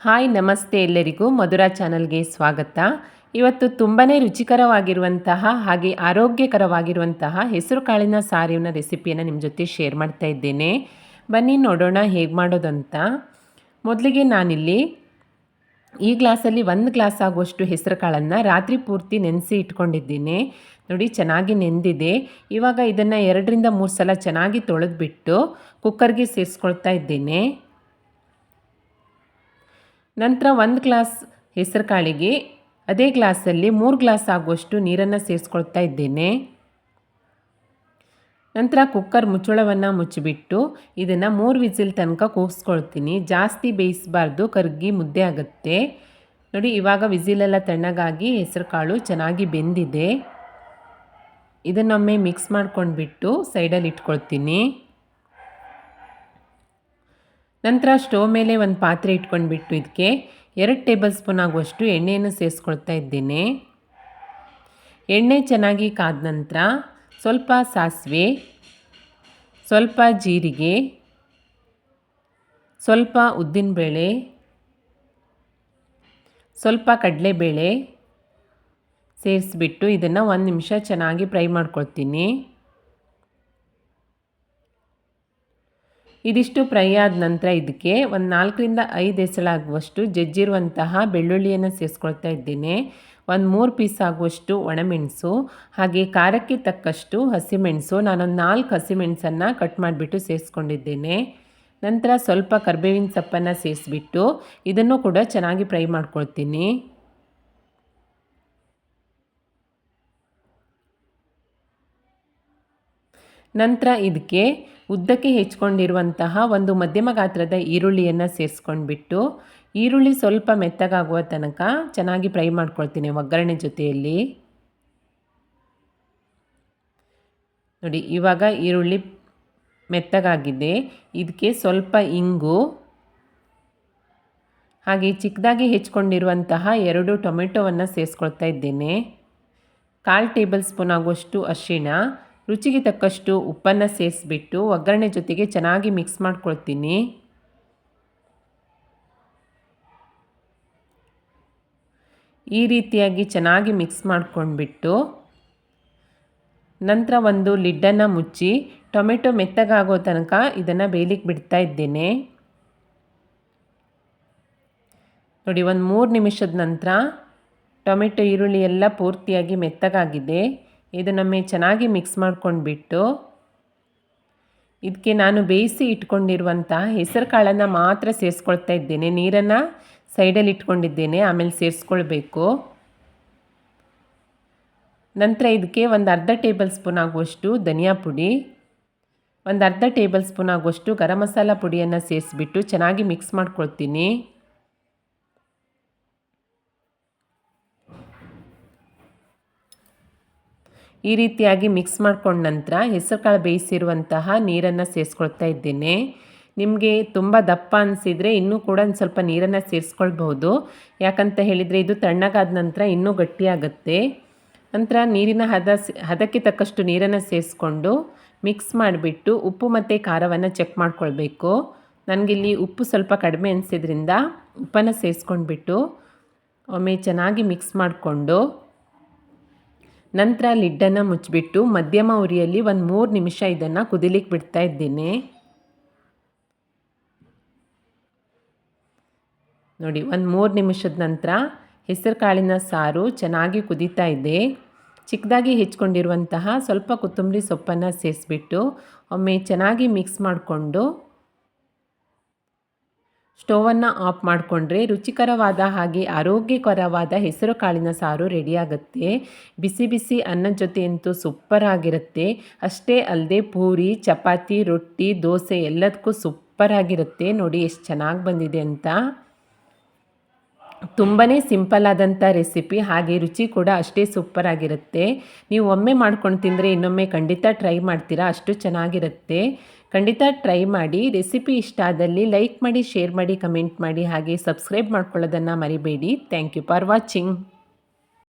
Hi, ನಮಸ್ತೆ ಎಲ್ಲರಿಗೂ ಮಧುರಾ ಚಾನಲ್ಗೆ ಸ್ವಾಗತ. ಇವತ್ತು ತುಂಬಾ ರುಚಿಕರವಾಗಿರುವಂತಹ ಹಾಗೆ ಆರೋಗ್ಯಕರವಾಗಿರುವಂತಹ ಹೆಸರು ಕಾಳಿನ ಸಾರಿನ ರೆಸಿಪಿಯನ್ನು ನಿಮ್ಮ ಜೊತೆ ಶೇರ್ ಮಾಡ್ತಾ ಇದ್ದೇನೆ. ಬನ್ನಿ, ನೋಡೋಣ ಹೇಗೆ ಮಾಡೋದಂತ. ಮೊದಲಿಗೆ ನಾನಿಲ್ಲಿ ಈ ಗ್ಲಾಸಲ್ಲಿ ಒಂದು ಗ್ಲಾಸ್ ಆಗುವಷ್ಟು ಹೆಸರು ಕಾಳನ್ನು ರಾತ್ರಿ ಪೂರ್ತಿ ನೆನೆಸಿ ಇಟ್ಕೊಂಡಿದ್ದೀನಿ. ನೋಡಿ, ಚೆನ್ನಾಗಿ ನೆಂದಿದೆ. ಇವಾಗ ಇದನ್ನು ಎರಡರಿಂದ ಮೂರು ಸಲ ಚೆನ್ನಾಗಿ ತೊಳೆದ್ಬಿಟ್ಟು ಕುಕ್ಕರ್ಗೆ ಸೇರಿಸ್ಕೊಳ್ತಾ ಇದ್ದೇನೆ. ನಂತರ ಒಂದು ಗ್ಲಾಸ್ ಹೆಸರು ಕಾಳಿಗೆ, ಅದೇ ಗ್ಲಾಸಲ್ಲಿ ಮೂರು ಗ್ಲಾಸ್ ಆಗುವಷ್ಟು ನೀರನ್ನು ಸೇರಿಸ್ಕೊಳ್ತಾ ಇದ್ದೇನೆ. ನಂತರ ಕುಕ್ಕರ್ ಮುಚ್ಚಳವನ್ನು ಮುಚ್ಚಿಬಿಟ್ಟು ಇದನ್ನು ಮೂರು ವಿಸಿಲ್ ತನಕ ಕೂಗಿಸ್ಕೊಳ್ತೀನಿ. ಜಾಸ್ತಿ ಬೇಯಿಸಬಾರ್ದು, ಕರ್ಗಿ ಮುದ್ದೆ ಆಗುತ್ತೆ. ನೋಡಿ, ಇವಾಗ ವಿಸಿಲೆಲ್ಲ ತಣ್ಣಗಾಗಿ ಹೆಸರು ಕಾಳು ಚೆನ್ನಾಗಿ ಬೆಂದಿದೆ. ಇದನ್ನೊಮ್ಮೆ ಮಿಕ್ಸ್ ಮಾಡ್ಕೊಂಡ್ಬಿಟ್ಟು ಸೈಡಲ್ಲಿ ಇಟ್ಕೊಳ್ತೀನಿ. ನಂತರ ಸ್ಟವ್ ಮೇಲೆ ಒಂದು ಪಾತ್ರೆ ಇಟ್ಕೊಂಡ್ಬಿಟ್ಟು ಇದಕ್ಕೆ ಎರಡು ಟೇಬಲ್ ಸ್ಪೂನ್ ಆಗುವಷ್ಟು ಎಣ್ಣೆಯನ್ನು ಸೇರಿಸ್ಕೊಳ್ತಾ ಇದ್ದೇನೆ. ಎಣ್ಣೆ ಚೆನ್ನಾಗಿ ಕಾದ ನಂತರ ಸ್ವಲ್ಪ ಸಾಸಿವೆ, ಸ್ವಲ್ಪ ಜೀರಿಗೆ, ಸ್ವಲ್ಪ ಉದ್ದಿನಬೇಳೆ ಸ್ವಲ್ಪ ಕಡಲೆಬೇಳೆ ಸೇರಿಸ್ಬಿಟ್ಟು ಇದನ್ನು ಒಂದು ನಿಮಿಷ ಚೆನ್ನಾಗಿ ಫ್ರೈ ಮಾಡ್ಕೊಳ್ತೀನಿ. ಇದಿಷ್ಟು ಫ್ರೈ ಆದ ನಂತರ ಇದಕ್ಕೆ ಒಂದು ನಾಲ್ಕರಿಂದ ಐದು ಎಸಳಾಗುವಷ್ಟು ಜಜ್ಜಿರುವಂತಹ ಬೆಳ್ಳುಳ್ಳಿಯನ್ನು ಸೇರಿಸ್ಕೊಳ್ತಾ ಇದ್ದೇನೆ. ಒಂದು ಮೂರು ಪೀಸ್ ಆಗುವಷ್ಟು ಒಣಮೆಣಸು, ಹಾಗೆ ಖಾರಕ್ಕೆ ತಕ್ಕಷ್ಟು ಹಸಿಮೆಣಸು, ನಾನೊಂದು ನಾಲ್ಕು ಹಸಿಮೆಣಸನ್ನು ಕಟ್ ಮಾಡಿಬಿಟ್ಟು ಸೇರಿಸ್ಕೊಂಡಿದ್ದೇನೆ. ನಂತರ ಸ್ವಲ್ಪ ಕರ್ಬೇವಿನ ಸೊಪ್ಪನ್ನು ಸೇರಿಸ್ಬಿಟ್ಟು ಇದನ್ನು ಕೂಡ ಚೆನ್ನಾಗಿ ಫ್ರೈ ಮಾಡ್ಕೊಳ್ತೀನಿ. ನಂತರ ಇದಕ್ಕೆ ಉದ್ದಕ್ಕೆ ಹೆಚ್ಕೊಂಡಿರುವಂತಹ ಒಂದು ಮಧ್ಯಮ ಗಾತ್ರದ ಈರುಳ್ಳಿಯನ್ನು ಸೇರಿಸ್ಕೊಂಡ್ಬಿಟ್ಟು, ಈರುಳ್ಳಿ ಸ್ವಲ್ಪ ಮೆತ್ತಗಾಗುವ ತನಕ ಚೆನ್ನಾಗಿ ಫ್ರೈ ಮಾಡ್ಕೊಳ್ತೀನಿ ಒಗ್ಗರಣೆ ಜೊತೆಯಲ್ಲಿ. ನೋಡಿ, ಇವಾಗ ಈರುಳ್ಳಿ ಮೆತ್ತಗಾಗಿದೆ. ಇದಕ್ಕೆ ಸ್ವಲ್ಪ ಇಂಗು. ಹಾಗೆ ಚಿಕ್ಕದಾಗಿ ಹೆಚ್ಕೊಂಡಿರುವಂತಹ ಎರಡು ಟೊಮೆಟೊವನ್ನು ಸೇರಿಸ್ಕೊಳ್ತಾ ಇದ್ದೇನೆ. ಕಾಲು ಟೇಬಲ್ ಸ್ಪೂನ್ ಆಗುವಷ್ಟು ಅರಿಶಿಣ. ರುಚಿಗೆ ತಕ್ಕಷ್ಟು ಉಪ್ಪನ್ನು ಸೇರಿಸ್ಬಿಟ್ಟು ಒಗ್ಗರಣೆ ಜೊತೆಗೆ ಚೆನ್ನಾಗಿ ಮಿಕ್ಸ್ ಮಾಡ್ಕೊಳ್ತೀನಿ. ಈ ರೀತಿಯಾಗಿ ಚೆನ್ನಾಗಿ ಮಿಕ್ಸ್ ಮಾಡ್ಕೊಂಡ್ಬಿಟ್ಟು ನಂತರ ಒಂದು ಲಿಡ್ಡನ್ನು ಮುಚ್ಚಿ ಟೊಮೆಟೊ ಮೆತ್ತಗಾಗೋ ತನಕ ಇದನ್ನು ಬೇಯಲಿಕ್ಕೆ ಬಿಡ್ತಾ ಇದ್ದೇನೆ. ನೋಡಿ, ಒಂದು ಮೂರು ನಿಮಿಷದ ನಂತರ ಟೊಮೆಟೊ ಈರುಳ್ಳಿ ಎಲ್ಲ ಪೂರ್ತಿಯಾಗಿ ಮೆತ್ತಗಾಗಿದೆ. ಇದನ್ನೊಮ್ಮೆ ಚೆನ್ನಾಗಿ ಮಿಕ್ಸ್ ಮಾಡ್ಕೊಂಡ್ಬಿಟ್ಟು ಇದಕ್ಕೆ ನಾನು ಬೇಯಿಸಿ ಇಟ್ಕೊಂಡಿರುವಂಥ ಹೆಸರು ಕಾಳನ್ನು ಮಾತ್ರ ಸೇರಿಸ್ಕೊಳ್ತಾ ಇದ್ದೇನೆ. ನೀರನ್ನು ಸೈಡಲ್ಲಿ ಇಟ್ಕೊಂಡಿದ್ದೇನೆ, ಆಮೇಲೆ ಸೇರಿಸ್ಕೊಳ್ಬೇಕು. ನಂತರ ಇದಕ್ಕೆ ಒಂದು ಅರ್ಧ ಟೇಬಲ್ ಸ್ಪೂನ್ ಆಗುವಷ್ಟು ಧನಿಯಾ ಪುಡಿ, ಒಂದು ಅರ್ಧ ಟೇಬಲ್ ಸ್ಪೂನ್ ಆಗುವಷ್ಟು ಗರಂ ಮಸಾಲ ಪುಡಿಯನ್ನು ಸೇರಿಸ್ಬಿಟ್ಟು ಚೆನ್ನಾಗಿ ಮಿಕ್ಸ್ ಮಾಡ್ಕೊಳ್ತೀನಿ. ಈ ರೀತಿಯಾಗಿ ಮಿಕ್ಸ್ ಮಾಡ್ಕೊಂಡ ನಂತರ ಹೆಸರುಕಾಳು ಬೇಯಿಸಿರುವಂತಹ ನೀರನ್ನು ಸೇರಿಸ್ಕೊಳ್ತಾ ಇದ್ದೇನೆ. ನಿಮಗೆ ತುಂಬ ದಪ್ಪ ಅನಿಸಿದರೆ ಇನ್ನೂ ಕೂಡ ಒಂದು ಸ್ವಲ್ಪ ನೀರನ್ನು ಸೇರಿಸ್ಕೊಳ್ಬಹುದು. ಯಾಕಂತ ಹೇಳಿದರೆ ಇದು ತಣ್ಣಗಾದ ನಂತರ ಇನ್ನೂ ಗಟ್ಟಿಯಾಗುತ್ತೆ. ನಂತರ ನೀರಿನ ಹದ ಹದಕ್ಕೆ ತಕ್ಕಷ್ಟು ನೀರನ್ನು ಸೇರಿಸ್ಕೊಂಡು ಮಿಕ್ಸ್ ಮಾಡಿಬಿಟ್ಟು ಉಪ್ಪು ಮತ್ತು ಖಾರವನ್ನು ಚೆಕ್ ಮಾಡ್ಕೊಳ್ಬೇಕು. ನನಗಿಲ್ಲಿ ಉಪ್ಪು ಸ್ವಲ್ಪ ಕಡಿಮೆ ಅನಿಸಿದ್ರಿಂದ ಉಪ್ಪನ್ನು ಸೇರಿಸ್ಕೊಂಡ್ಬಿಟ್ಟು ಒಮ್ಮೆ ಚೆನ್ನಾಗಿ ಮಿಕ್ಸ್ ಮಾಡಿಕೊಂಡು ನಂತರ ಲಿಡ್ಡನ್ನು ಮುಚ್ಚಿಬಿಟ್ಟು ಮಧ್ಯಮ ಉರಿಯಲ್ಲಿ ಒಂದು ಮೂರು ನಿಮಿಷ ಇದನ್ನು ಕುದಿಲಿಕ್ಕೆ ಬಿಡ್ತಾ ಇದ್ದೀನಿ. ನೋಡಿ, ಒಂದು ಮೂರು ನಿಮಿಷದ ನಂತರ ಹೆಸರು ಕಾಳಿನ ಸಾರು ಚೆನ್ನಾಗಿ ಕುದೀತಾ ಇದೆ. ಚಿಕ್ಕದಾಗಿ ಹೆಚ್ಕೊಂಡಿರುವಂತಹ ಸ್ವಲ್ಪ ಕೊತ್ತಂಬರಿ ಸೊಪ್ಪನ್ನು ಸೇರಿಸ್ಬಿಟ್ಟು ಒಮ್ಮೆ ಚೆನ್ನಾಗಿ ಮಿಕ್ಸ್ ಮಾಡಿಕೊಂಡು ಸ್ಟೋವನ್ನು ಆಫ್ ಮಾಡಿಕೊಂಡ್ರೆ ರುಚಿಕರವಾದ ಹಾಗೆ ಆರೋಗ್ಯಕರವಾದ ಹೆಸರು ಕಾಳಿನ ಸಾರು ರೆಡಿಯಾಗುತ್ತೆ. ಬಿಸಿ ಬಿಸಿ ಅನ್ನದ ಜೊತೆ ಅಂತೂ ಸೂಪರ್ ಆಗಿರುತ್ತೆ. ಅಷ್ಟೇ ಅಲ್ಲದೆ ಪೂರಿ, ಚಪಾತಿ, ರೊಟ್ಟಿ, ದೋಸೆ ಎಲ್ಲದಕ್ಕೂ ಸೂಪರ್ ಆಗಿರುತ್ತೆ. ನೋಡಿ ಎಷ್ಟು ಚೆನ್ನಾಗಿ ಬಂದಿದೆ ಅಂತ. ತುಂಬಾ ಸಿಂಪಲ್ ಆದಂಥ ರೆಸಿಪಿ, ಹಾಗೆ ರುಚಿ ಕೂಡ ಅಷ್ಟೇ ಸೂಪರ್ ಆಗಿರುತ್ತೆ. ನೀವು ಒಮ್ಮೆ ಮಾಡ್ಕೊಂಡು ತಿಂದರೆ ಇನ್ನೊಮ್ಮೆ ಖಂಡಿತ ಟ್ರೈ ಮಾಡ್ತೀರಾ, ಅಷ್ಟು ಚೆನ್ನಾಗಿರುತ್ತೆ. ಖಂಡಿತ ಟ್ರೈ ಮಾಡಿ, ರೆಸಿಪಿ ಇಷ್ಟ ಆದಲ್ಲಿ ಲೈಕ್ ಮಾಡಿ, ಶೇರ್ ಮಾಡಿ, ಕಮೆಂಟ್ ಮಾಡಿ, ಹಾಗೆ ಸಬ್ಸ್ಕ್ರೈಬ್ ಮಾಡ್ಕೊಳ್ಳೋದನ್ನು ಮರಿಬೇಡಿ. Thank you for watching.